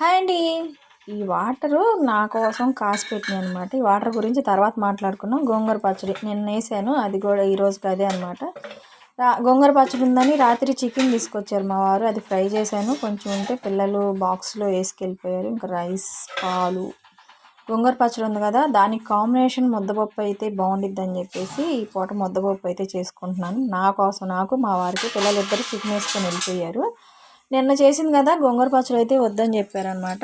Hi అండి. ఈ water నా కోసం కాసి పెట్టినాయి అనమాట ఈ వాటర్ గురించి తర్వాత మాట్లాడుకున్నాం గోంగూర పచ్చడి నేను వేసాను అది కూడా ఈరోజుకి అదే అనమాట గోంగూర పచ్చడి ఉందని రాత్రి చికెన్ తీసుకొచ్చారు మా వారు. అది ఫ్రై చేశాను. కొంచెం ఉంటే పిల్లలు బాక్స్లో వేసుకెళ్ళిపోయారు. ఇంకా రైస్ పాలు. గోంగూర పచ్చడి ఉంది కదా దానికి కాంబినేషన్ ముద్దపప్పు అయితే బాగుండిద్ది అని చెప్పేసి ఈ పూట ముద్దపప్పు అయితే చేసుకుంటున్నాను. నా కోసం నాకు మా వారికి పిల్లలు ఇద్దరు చికెన్ వేసుకొని వెళ్ళిపోయారు. నిన్న చేసింది కదా గోంగూర పచ్చడి అయితే వద్దని చెప్పారనమాట.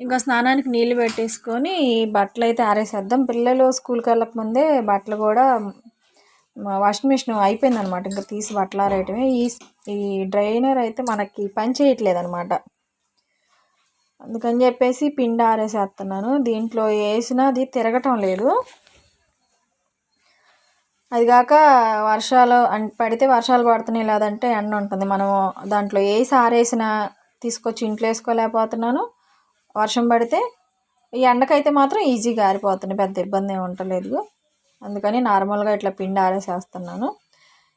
ఇంకా స్నానానికి నీళ్ళు పెట్టేసుకొని బట్టలు అయితే ఆరేసేద్దాం. పిల్లలు స్కూల్కి వెళ్ళకముందే బట్టలు కూడా వాషింగ్ మిషన్ అయిపోయిందనమాట. ఇంకా తీసి బట్టలు ఆరేయటమే. ఈ ఈ డ్రైనర్ అయితే మనకి పని చేయట్లేదు అనమాట అందుకని చెప్పేసి పిండి ఆరేసేస్తున్నాను. దీంట్లో వేసినా అది తిరగటం లేదు. అది కాక వర్షాలు పడితే వర్షాలు పడుతున్నాయి లేదంటే ఎండ ఉంటుంది. మనము దాంట్లో ఏ ఆరేసిన తీసుకొచ్చి ఇంట్లో వేసుకోలేకపోతున్నాను. వర్షం పడితే ఈ ఎండకైతే మాత్రం ఈజీగా ఆరిపోతుంది పెద్ద ఇబ్బంది ఏమి ఉండలేదు. అందుకని నార్మల్గా ఇట్లా పిండి ఆరేసేస్తున్నాను.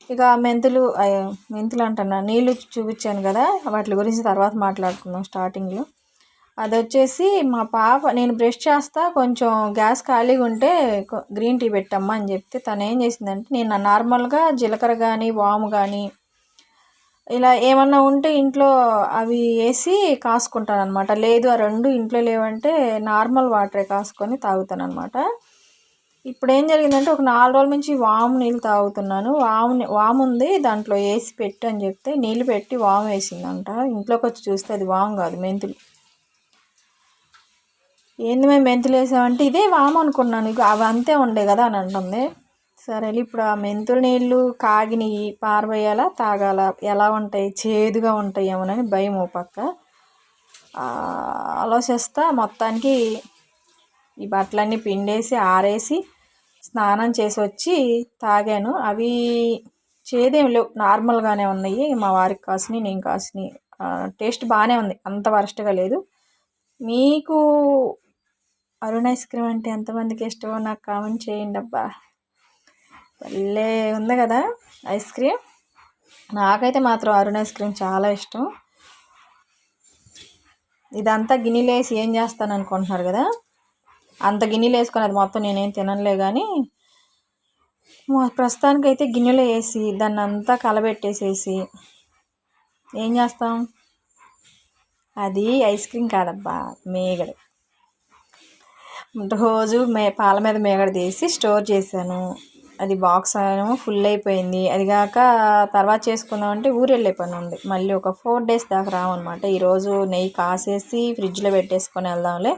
ఇక మెంతులు మెంతులు అంటున్నా. నీళ్ళు చూపించాను కదా వాటి గురించి తర్వాత మాట్లాడుకుందాం స్టార్టింగ్లో. అది వచ్చేసి మా పాప నేను బ్రష్ చేస్తా కొంచెం గ్యాస్ ఖాళీగా ఉంటే గ్రీన్ టీ పెట్టమ్మా అని చెప్తే తను ఏం చేసిందంటే నేను నార్మల్గా జీలకర్ర కానీ వాము కానీ ఇలా ఏమన్నా ఉంటే ఇంట్లో అవి వేసి కాసుకుంటాను అనమాట లేదు ఆ రెండు ఇంట్లో లేవంటే నార్మల్ వాటరే కాసుకొని తాగుతాను అనమాట ఇప్పుడు ఏం జరిగిందంటే ఒక నాలుగు రోజుల నుంచి వాము నీళ్ళు తాగుతున్నాను. వాము వాము ఉంది దాంట్లో వేసి పెట్టి అని చెప్తే నీళ్ళు పెట్టి వాము వేసిందంట. ఇంట్లోకి వచ్చి చూస్తే అది వాము కాదు మెంతులు. ఏంది మేము మెంతులు వేసామంటే ఇదే వాము అనుకున్నాను. ఇక అవి అంతే ఉండే కదా అని అంటుంది. సరే ఇప్పుడు ఆ మెంతుల నీళ్ళు కాగినవి పారబోయాలా తాగాల. ఎలా ఉంటాయి? చేదుగా ఉంటాయి ఏమోనని భయం ఓ పక్క. ఆలోచిస్తా మొత్తానికి ఈ బట్టలన్నీ పిండేసి ఆరేసి స్నానం చేసి వచ్చి తాగాను. అవి చేదేం లేవు. నార్మల్గానే ఉన్నాయి. మా వారికి కాసినాయి నేను కాసినాయి. టేస్ట్ బాగానే ఉంది. అంత వరస్ట్గా లేదు. మీకు అరుణ్ ఐస్ క్రీమ్ అంటే ఎంతమందికి ఇష్టమో నాకు కామెంట్ చేయండి అబ్బా. భలే ఉంది కదా ఐస్ క్రీమ్. నాకైతే మాత్రం అరుణ్ ఐస్ క్రీమ్ చాలా ఇష్టం. ఇదంతా గిన్నెలు వేసి ఏం చేస్తాను అనుకుంటున్నారు కదా? అంత గిన్నెలు వేసుకొని అది మొత్తం నేనేం తినలే కానీ ప్రస్తుతానికైతే గిన్నెలో వేసి దాన్ని అంతా కలబెట్టేసేసి ఏం చేస్తాం? అది ఐస్ క్రీమ్ కాదబ్బా మేగడు. రోజు మే పాల మీద మేగడ తీసి స్టోర్ చేశాను. అది బాక్స్ ఏమో ఫుల్ అయిపోయింది. అది కాక తర్వాత చేసుకుందామంటే ఊరు వెళ్ళే పని ఉంది. మళ్ళీ ఒక ఫోర్ డేస్ దాకా రావన్నమాట. ఈరోజు నెయ్యి కాసేసి ఫ్రిడ్జ్లో పెట్టేసుకొని వెళ్దాంలే.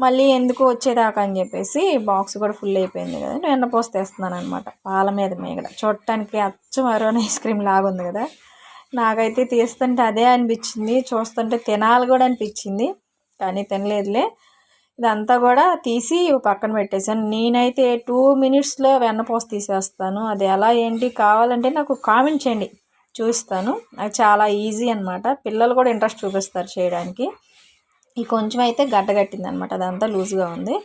మళ్ళీ ఎందుకు వచ్చేదాకా అని చెప్పేసి బాక్స్ కూడా ఫుల్ అయిపోయింది కదా నేను పోసి తెస్తున్నాను అనమాట పాల మీద మేగడ. చూడటానికి అచ్చం అరోన్ ఐస్ క్రీమ్ లాగుంది కదా. నాకైతే తీస్తుంటే అదే అనిపించింది. చూస్తుంటే తినాలి కూడా అనిపించింది. కానీ తినలేదులే. ఇదంతా కూడా తీసి పక్కన పెట్టేసాను నేనైతే టూ మినిట్స్లో వెన్నపూస తీసేస్తాను. అది ఎలా ఏంటి కావాలంటే నాకు కామెంట్ చేయండి చూస్తాను. నాకు చాలా ఈజీ అనమాట పిల్లలు కూడా ఇంట్రెస్ట్ చూపిస్తారు చేయడానికి. ఈ కొంచెం అయితే గడ్డగట్టింది అనమాట అదంతా లూజ్గా ఉంది.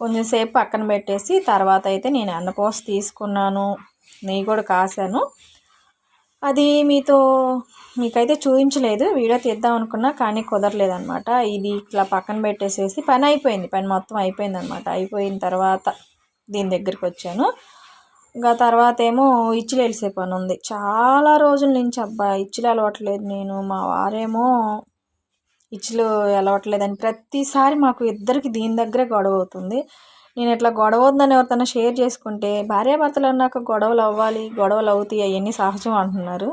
కొంచెం సేపు పక్కన పెట్టేసి తర్వాత అయితే నేను వెన్నపూస తీసుకున్నాను. నెయ్యి కూడా కాసాను. అది మీతో మీకైతే చూపించలేదు. వీడియో తీద్దాం అనుకున్నా కానీ కుదరలేదనమాట ఇది ఇట్లా పక్కన పెట్టేసేసి పని అయిపోయింది. పని మొత్తం అయిపోయింది అనమాట అయిపోయిన తర్వాత దీని దగ్గరికి వచ్చాను. ఇంకా తర్వాత ఏమో ఇచ్చులు వెలిసే పని ఉంది. చాలా రోజుల నుంచి అబ్బా ఇచ్చులు అలవట్లేదు నేను. మా వారేమో ఇచ్చులు అలవట్లేదని ప్రతిసారి మాకు ఇద్దరికి దీని దగ్గరే గొడవ అవుతుంది. నేను ఇట్లా గొడవ ఉందని ఎవరితోనా షేర్ చేసుకుంటే భార్యాభర్తలు అన్నాక గొడవలు అవ్వాలి గొడవలు అవుతాయి అవన్నీ సహజం అంటున్నారు.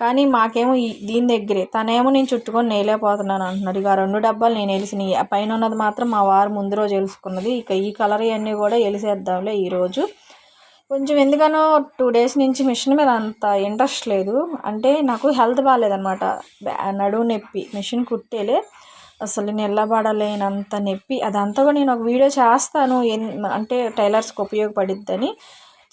కానీ మాకేమో దీని దగ్గరే. తనేమో నేను చుట్టుకొని నేలేకపోతున్నాను అంటున్నారు ఇక రెండు డబ్బాలు నేను వెలిసినాయి పైన ఉన్నది మాత్రం మా వారు ముందు రోజు వెలుసుకున్నది ఇక ఈ కలర్ ఇవన్నీ కూడా వెలిసేద్దాంలే ఈరోజు. కొంచెం ఎందుకనో టూ డేస్ నుంచి మిషన్ మీద అంత ఇంట్రెస్ట్ లేదు. అంటే నాకు హెల్త్ బాగాలేదనమాట నడువు నొప్పి. మిషన్ కుట్టేలే. అసలు నిలబడలేనంత నొప్పి. అదంతా కూడా నేను ఒక వీడియో చేస్తాను. అంటే టైలర్స్కి ఉపయోగపడిద్దని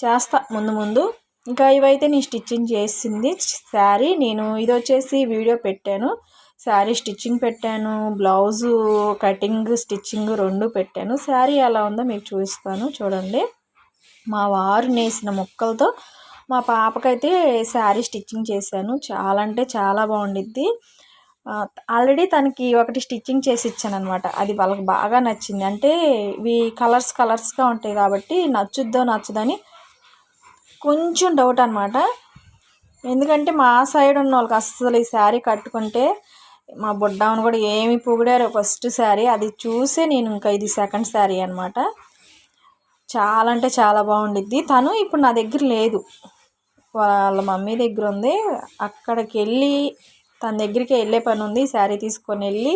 చేస్తా ముందు ముందు. ఇంకా ఇవైతే నేను స్టిచ్చింగ్ చేసింది శారీ. నేను ఇది వచ్చేసి వీడియో పెట్టాను. శారీ స్టిచ్చింగ్ పెట్టాను. బ్లౌజు కటింగ్ స్టిచ్చింగ్ రెండు పెట్టాను. శారీ ఎలా ఉందో మీకు చూపిస్తాను. చూడండి. మా వారు నేసిన ముక్కలతో మా పాపకైతే శారీ స్టిచ్చింగ్ చేశాను. చాలా అంటే చాలా బాగుండిద్ది. ఆల్రెడీ తనకి ఒకటి స్టిచ్చింగ్ చేసి ఇచ్చాను అనమాట అది వాళ్ళకి బాగా నచ్చింది. అంటే ఇవి కలర్స్ కలర్స్గా ఉంటాయి కాబట్టి నచ్చుద్దో నచ్చదని కొంచెం డౌట్ అనమాట ఎందుకంటే మా సైడ్ ఉన్న వాళ్ళకి అస్సలు ఈ శారీ కట్టుకుంటే మా బుడ్డామని కూడా ఏమి పొగిడారు. ఫస్ట్ శారీ అది చూసే నేను ఇంకా ఇది సెకండ్ శారీ అనమాట చాలా అంటే చాలా బాగుండిద్ది. తను ఇప్పుడు నా దగ్గర లేదు. వాళ్ళ మమ్మీ దగ్గర ఉంది. అక్కడికి వెళ్ళి తన దగ్గరికి వెళ్ళే పని ఉంది. శారీ తీసుకొని వెళ్ళి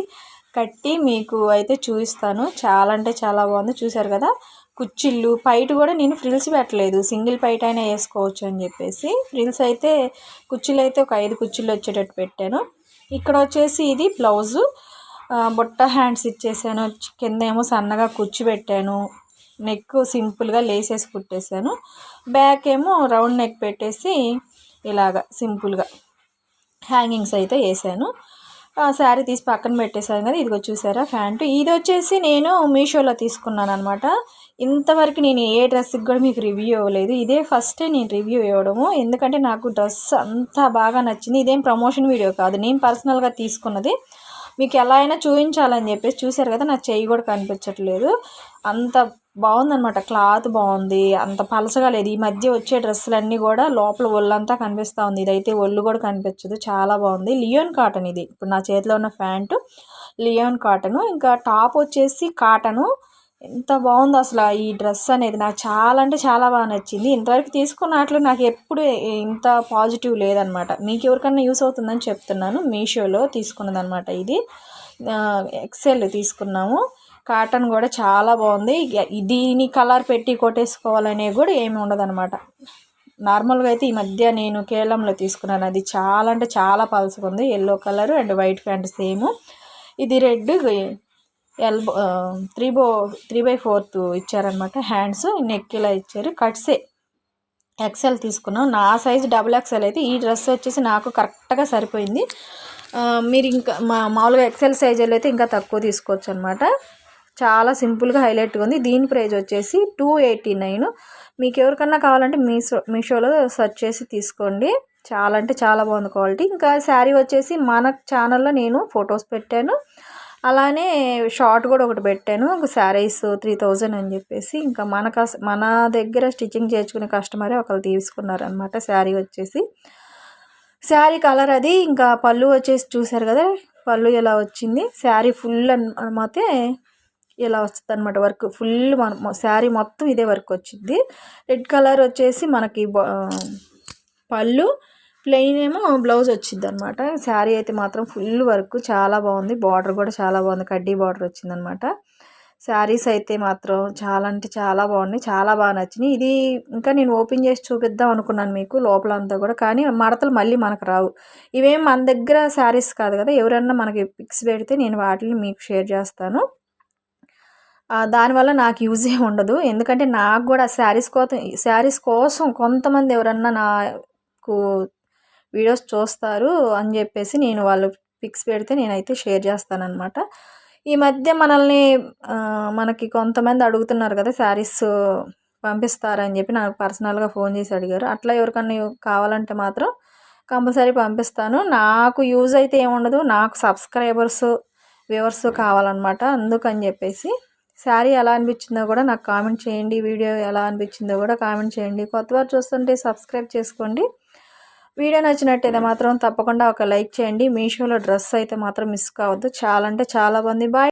కట్టి మీకు అయితే చూపిస్తాను. చాలా అంటే చాలా బాగుంది. చూసారు కదా? కుచ్చిళ్ళు. పైట కూడా నేను ఫ్రిల్స్ పెట్టలేదు. సింగిల్ పైట అయినా వేసుకోవచ్చు అని చెప్పేసి. ఫ్రిల్స్ అయితే కుచ్చిళ్ళు అయితే ఒక ఐదు కుచ్చిళ్ళు వచ్చేటట్టు పెట్టాను. ఇక్కడ వచ్చేసి ఇది బ్లౌజు. బుట్ట హ్యాండ్స్ ఇచ్చేసాను. కింద ఏమో సన్నగా కుచ్చి పెట్టాను. నెక్ సింపుల్గా లేసేసి కుట్టేశాను బ్యాక్ ఏమో రౌండ్ నెక్ పెట్టేసి ఇలాగ సింపుల్గా. హ్యాంగింగ్స్ అయితే వేసాను. శారీ తీసి పక్కన పెట్టేశాను కదా ఇదిగో చూసారా ప్యాంటు. ఇది వచ్చేసి నేను మీషోలో తీసుకున్నాను అనమాట ఇంతవరకు నేను ఏ డ్రెస్కి కూడా మీకు రివ్యూ ఇవ్వలేదు. ఇదే ఫస్టే నేను రివ్యూ ఇవ్వడము. ఎందుకంటే నాకు డ్రెస్ అంతా బాగా నచ్చింది. ఇదేం ప్రమోషన్ వీడియో కాదు. నేను పర్సనల్గా తీసుకున్నది. మీకు ఎలా అయినా చూపించాలని చెప్పేసి చూసారు కదా నా చెయ్యి కూడా కనిపించట్లేదు. అంత బాగుందనమాట క్లాత్ బాగుంది. అంత పలసగా లేదు. ఈ మధ్య వచ్చే డ్రెస్సులన్నీ కూడా లోపల ఒళ్ళంతా కనిపిస్తూ ఉంది. ఇదైతే ఒళ్ళు కూడా కనిపించదు. చాలా బాగుంది. లియోన్ కాటన్ ఇది. ఇప్పుడు నా చేతిలో ఉన్న ప్యాంటు లియోన్ కాటను. ఇంకా టాప్ వచ్చేసి కాటను. ఎంత బాగుందో అసలు ఈ డ్రెస్ అనేది. నాకు చాలా అంటే చాలా బాగా నచ్చింది. ఇంతవరకు తీసుకున్నట్లు నాకు ఎప్పుడు ఇంత పాజిటివ్ లేదనమాట మీకు ఎవరికన్నా యూస్ అవుతుందని చెప్తున్నాను. మీషోలో తీసుకున్నదనమాట ఇది. ఎక్సెల్ తీసుకున్నాము. కాటన్ కూడా చాలా బాగుంది. దీని కలర్ పెట్టి కొట్టేసుకోవాలనేది కూడా ఏమి ఉండదు అనమాట నార్మల్గా అయితే ఈ మధ్య నేను కేరళంలో తీసుకున్నాను. అది చాలా అంటే చాలా పల్సగా ఉంది. Yellow colour and white pant same. ఇది రెడ్ ఎల్బో త్రీ బో త్రీ బై ఫోర్త్ ఇచ్చారనమాట హ్యాండ్స్. నెక్ ఇలా ఇచ్చారు. కట్సే ఎక్సెల్ తీసుకున్నాం. నా సైజ్ డబుల్ ఎక్సెల్ అయితే ఈ డ్రెస్ వచ్చేసి నాకు కరెక్ట్గా సరిపోయింది. మీరు ఇంకా మా మామూలుగా ఎక్సెల్ సైజులో అయితే ఇంకా తక్కువ తీసుకోవచ్చు అనమాట చాలా సింపుల్గా హైలైట్గా ఉంది. దీని ప్రైజ్ వచ్చేసి టూ ఎయిటీ నైన్. మీకు ఎవరికన్నా కావాలంటే మీషో మీషోలో సెర్చ్ చేసి తీసుకోండి. చాలా అంటే చాలా బాగుంది క్వాలిటీ. ఇంకా శారీ వచ్చేసి మన ఛానల్లో నేను ఫొటోస్ పెట్టాను. అలానే షార్ట్ కూడా ఒకటి పెట్టాను. ఒక శారీస్ త్రీ థౌజండ్ అని చెప్పేసి. ఇంకా మన కస్ మన దగ్గర స్టిచ్చింగ్ చేయించుకునే కస్టమరే ఒకరు తీసుకున్నారనమాట శారీ వచ్చేసి. శారీ కలర్ అది ఇంకా పళ్ళు వచ్చేసి చూసారు కదా? పళ్ళు ఎలా వచ్చింది? శారీ ఫుల్ అనమాతే ఇలా వస్తుంది అనమాట వర్క్. ఫుల్ మన శారీ మొత్తం ఇదే వర్క్ వచ్చింది. రెడ్ కలర్ వచ్చేసి మనకి పళ్ళు ప్లెయిన్ ఏమో బ్లౌజ్ వచ్చింది అనమాట శారీ అయితే మాత్రం ఫుల్ వర్క్ చాలా బాగుంది. బార్డర్ కూడా చాలా బాగుంది. కడ్డీ బార్డర్ వచ్చిందనమాట శారీస్ అయితే మాత్రం చాలా అంటే చాలా బాగున్నాయి. చాలా బాగా నచ్చినాయి. ఇది ఇంకా నేను ఓపెన్ చేసి చూపిద్దాం అనుకున్నాను మీకు లోపల అంతా కూడా. కానీ మడతలు మళ్ళీ మనకు రావు. ఇవేం మన దగ్గర శారీస్ కాదు కదా. ఎవరన్నా మనకి పిక్స్ పెడితే నేను వాటిని మీకు షేర్ చేస్తాను. దానివల్ల నాకు యూజ్ ఉండదు. ఎందుకంటే నాకు కూడా శారీస్ కోసం శారీస్ కోసం కొంతమంది ఎవరన్నా నాకు వీడియోస్ చూస్తారు అని చెప్పేసి నేను వాళ్ళు పిక్స్ పెడితే నేనైతే షేర్ చేస్తానన్నమాట. ఈ మధ్య మనల్ని మనకి కొంతమంది అడుగుతున్నారు కదా శారీస్ పంపిస్తారని చెప్పి నాకు పర్సనల్గా ఫోన్ చేసి అడిగారు. అట్లా ఎవరికన్నా కావాలంటే మాత్రం కంపల్సరీ పంపిస్తాను. నాకు యూజ్ అయితే ఏముండదు నాకు సబ్స్క్రైబర్స్ వ్యూవర్స్ కావాలన్నమాట. అందుకని చెప్పేసి శారీ ఎలా అనిపించిందో కూడా నాకు కామెంట్ చేయండి. వీడియో ఎలా అనిపించిందో కూడా కామెంట్ చేయండి. కొత్త వారు చూస్తుంటే సబ్స్క్రైబ్ చేసుకోండి. వీడియో నచ్చినట్టయితే మాత్రం తప్పకుండా ఒక లైక్ చేయండి. మీషోలో డ్రెస్ అయితే మాత్రం మిస్ కావద్దు. చాలా అంటే చాలా మంది. బాయ్